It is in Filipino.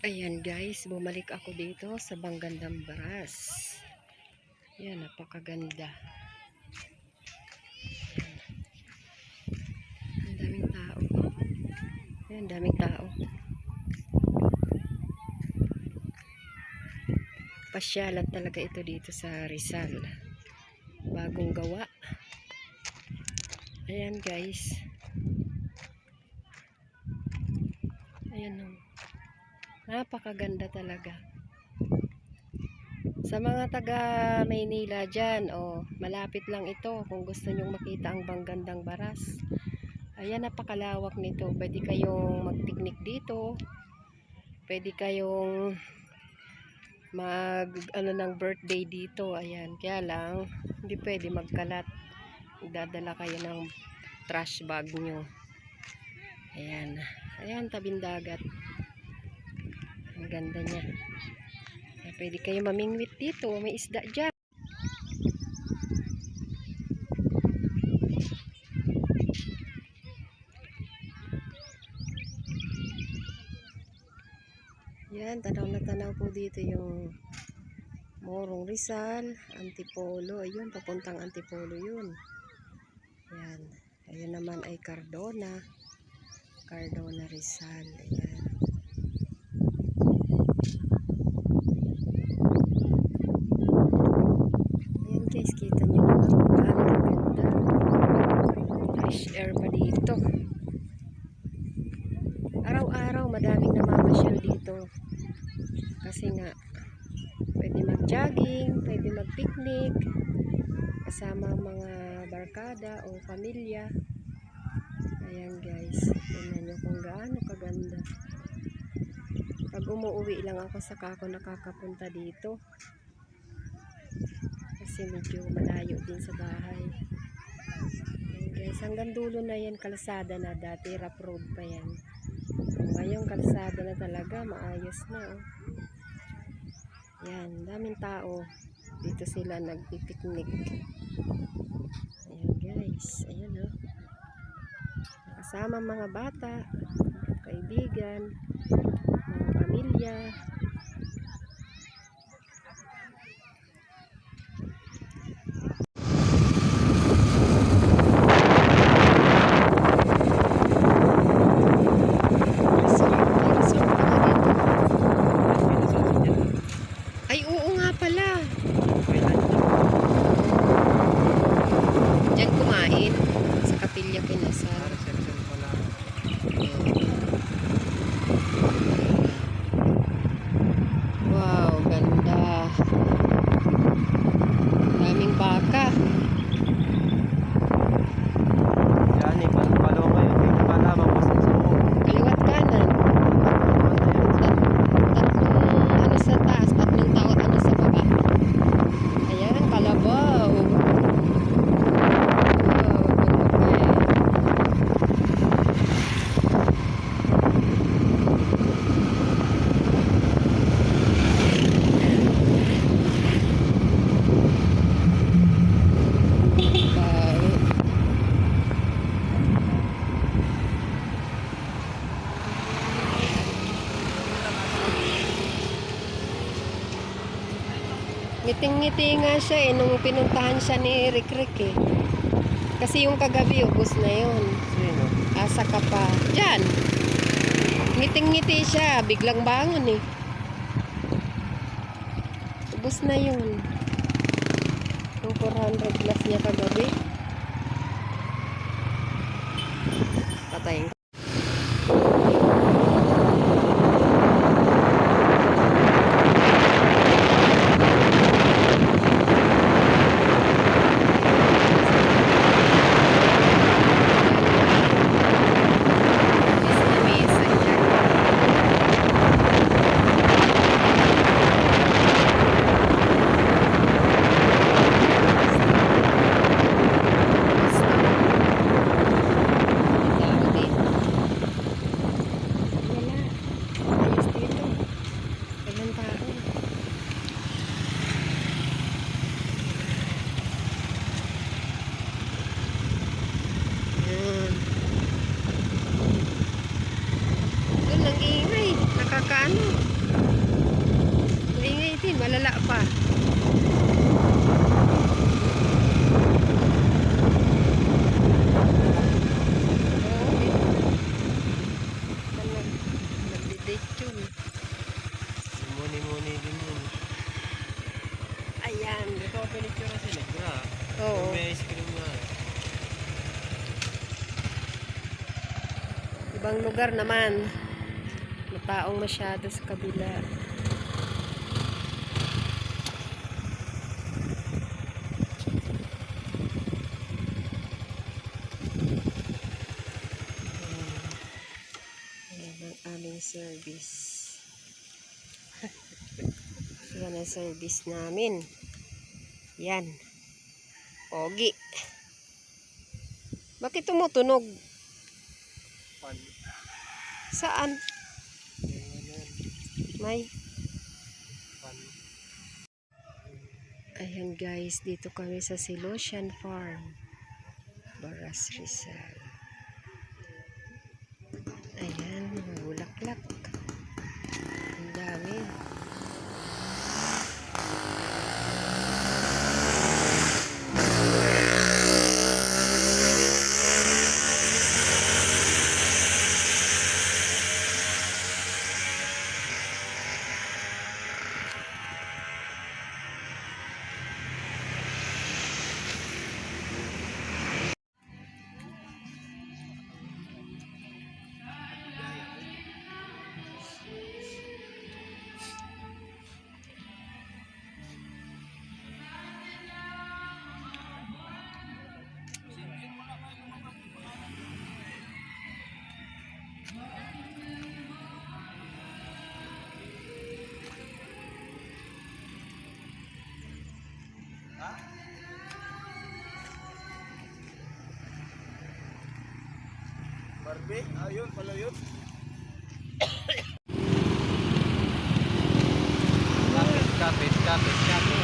Ayan guys, bumalik ako dito sa Banggandang Baras. Ayan, napakaganda. Ang daming tao. Ayan, daming tao. Pasyalan talaga ito dito sa Rizal. Bagong gawa. Ayan guys. Ayan o. Napakaganda talaga. Sa mga taga Maynila dyan, oh, malapit lang ito kung gusto nyong makita ang Banggandang Baras. Ayan, napakalawak nito. Pwede kayong magpiknik dito. Pwede kayong mag ano ng birthday dito. Ayan, kaya lang hindi pwede magkalat. Dadala kayo ng trash bag nyo. Ayan. Ayan, tabing dagat. Ang ganda niya. Pwede kayo mamingwit dito. May isda dyan. Yan, tanaw na tanaw po dito yung Morong Rizal, Antipolo. Ayun, papuntang Antipolo yun. Yan. Ayun naman ay Cardona. Cardona Rizal. Ayan. Ayan guys, kita nyo naman kung gaano kaganda. Fresh air pa dito. Araw-araw madaming namamasyal dito. Kasi nga, pwede mag-jogging, pwede mag-picnic, kasama mga barkada o pamilya. Ayan guys, tingnan nyo kung gaano kaganda. Pag umuwi lang ako, saka ako nakakapunta dito. Kasi medyo malayo din sa bahay. Guys, hanggang dulo na yan, kalsada na dati, rough road pa yan. Ngayon, kalsada na talaga, maayos na oh. Yan, daming tao. Dito sila nagpipiknik. Ayan guys, ayan oh. Kasama mga bata, kaibigan, mga pamilya. Resort, may resort pala dito. Ay, oo nga pala. Diyan kumain. Sa Kapilya Kinasal. Wow, ganda. Daming baka. Yan eh, parang palaw kayo. May nakalama pa sa sumo. Kaliwat kanan. Tatlong ano sa taas, tatlong tao ano sa baba. Ayan, kalabaw. Wow, malaki. Wow. Ngiting-ngiti nga siya eh, nung pinuntahan siya ni Rick Rick eh. Kasi yung kagabi, ubos na yun. Sino? Asa ka pa. Diyan! Ngiting-ngiti siya, biglang bangon eh. Ubos na yun. Yung 400 plus niya kagabi. Patayin malala pa Ayan. Ito, pinicture sila. Gra. Oo. May ice cream na. Ibang lugar naman. Mataong masyado sa kabila. Yan ang service namin. Yan. Pogi. Bakit tumutunog? Saan? May. Ayan guys, dito kami sa Silosian Farm. Baras Rizal. Barbie? Ayun, pala yun. Kapit, kapit, kapit, kapit.